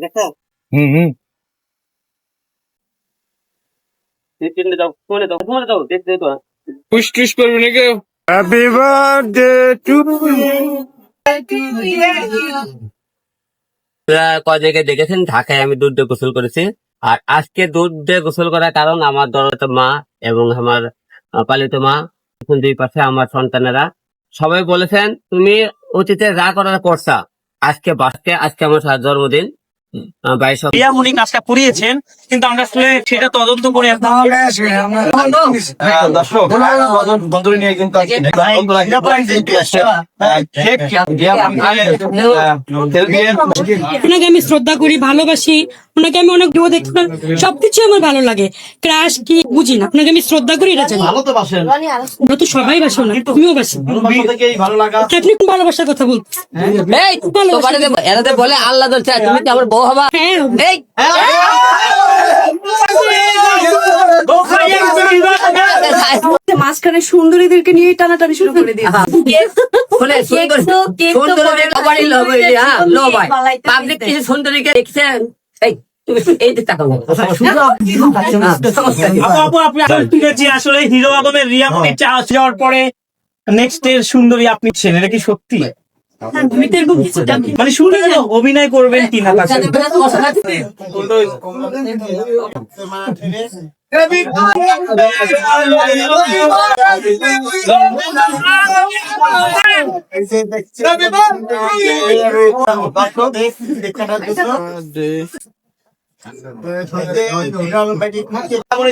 দেখো হুম হুম। তিনটে দাও ফোনে দাও ফোনে দাও দেখতে তো পুশ টুস করবে না কেউ হ্যাপি বার্থডে টু কদিকে দেখেছেন? ঢাকায় আমি দুধ দিয়ে গোসল করেছি। আর আজকে দুধ দিয়ে গোসল করার কারণ আমার দরত মা এবং আমার পালিত মা দুই পাশে আমার সন্তানেরা। সবাই বলেছেন তুমি অতীতে যা করার করছা। আজকে বাসকে আজকে আমার জন্মদিন। আহ, বাইশ কাজটা করিয়েছেন কিন্তু আমরা আসলে সেটা তদন্ত করে এখন দর্শক বন্ধুরা নিয়ে কিন্তু ওনাকে আমি শ্রদ্ধা করি ভালোবাসি ওনাকে আমি অনেক ভিডিও দেখতে পারি। সবকিছু আমার ভালো লাগে ক্রাশ কি বুঝি না আপনাকে আমি শ্রদ্ধা করি এটা জানি ভালো তো ওরা তো সবাই বাসে ওনাকে তুমিও বাসি ভালো লাগা আপনি ভালোবাসার কথা বলতে বলে আল্লাহ তুমি আমার হবা হ্যাঁ এই। মাঝখানে সুন্দরীদেরকে নিয়ে টানাটানি শুরু করে দিয়ে হ্যাঁ, হয়। পাবলিক কিছু সুন্দরীকে এই হ্যাঁ, আপনি আসলে ঠিক আছে আসলে হিরো আদমের রিয়া মুনি চা যাওয়ার পরে নেক্সট এর সুন্দরী আপনি ছিলেন এটা কি সত্যি? না। মানে শুনে যে অভিনয় করবেন কি না উনি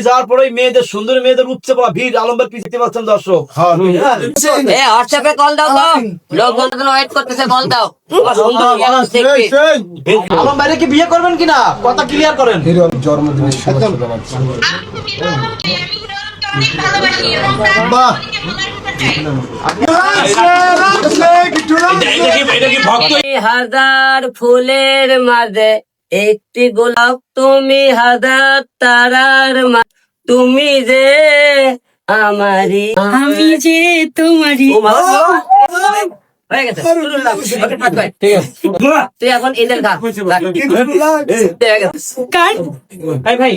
যাওয়ার পরে মেয়েদের সুন্দরী মেয়েদের উচ্চে পড়া ভিড় আলম্বের পিছিয়ে পাচ্ছেন দর্শক হোয়াটসঅ্যাপে কল দাও তো লোকজন ওয়েট করতেছে কল দাও সুন্দর মানুষ দেখবে। আলম বাইরে কি বিয়ে করবেন কিনা কথা ক্লিয়ার করেন বাহ হাজার ফুলের মাঝে একটি গোলাপ তুমি হাজার তারার মা- তুমি যে আমারি আমি যে তোমারি ভাই তুই এখন। হয়ে গেছে। কার ভাই